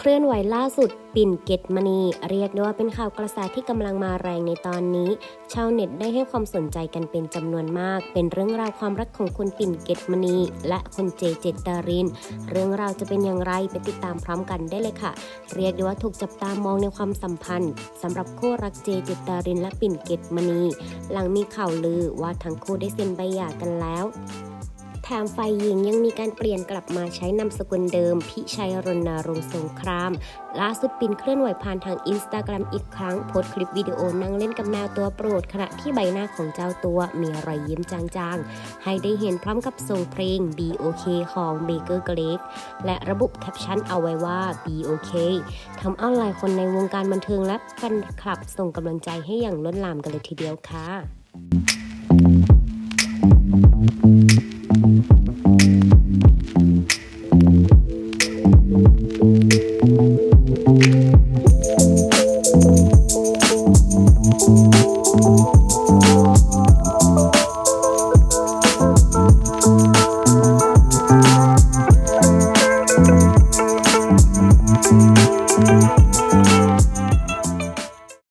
เคลื่อนไหวล่าสุด ปิ่นเกตมณี เรียกได้ว่าเป็นข่าวกระแสที่กำลังมาแรงในตอนนี้ ชาวเน็ตได้ให้ความสนใจกันเป็นจำนวนมาก เป็นเรื่องราวความรักของคุณปิ่นเกตมณี และคุณเจเจตาริน เรื่องราวจะเป็นอย่างไรไปติดตามพร้อมกันได้เลยค่ะ เรียกได้ว่าถูกจับตามองในความสัมพันธ์สำหรับคู่รักเจเจตาริน และปิ่นเกตมณี หลังมีข่าวลือว่าทั้งคู่ได้เซ็นใบหย่ากันแล้ว แถมฝ่ายหญิงยังมีการเปลี่ยนกลับมาใช้นามสกุลเดิม พิชัยรณรงค์สงคราม ล่าสุดปินเคลื่อนไหวผ่านทางอินสตาแกรมอีกครั้งโพสต์คลิปวิดีโอนั่งเล่นกับแมวตัวโปรดขณะที่ใบหน้าของเจ้าตัวมีรอยยิ้มจางๆ ให้ได้เห็นพร้อมกับส่งเพลง B O K ของเบเกอร์เกรกและระบุแคปชั่นเอาไว้ว่า B O K ทำเอาหลายคนในวงการบันเทิงและแฟนคลับส่งกำลังใจให้อย่างล้นหลามกันเลยทีเดียวค่ะ thank you.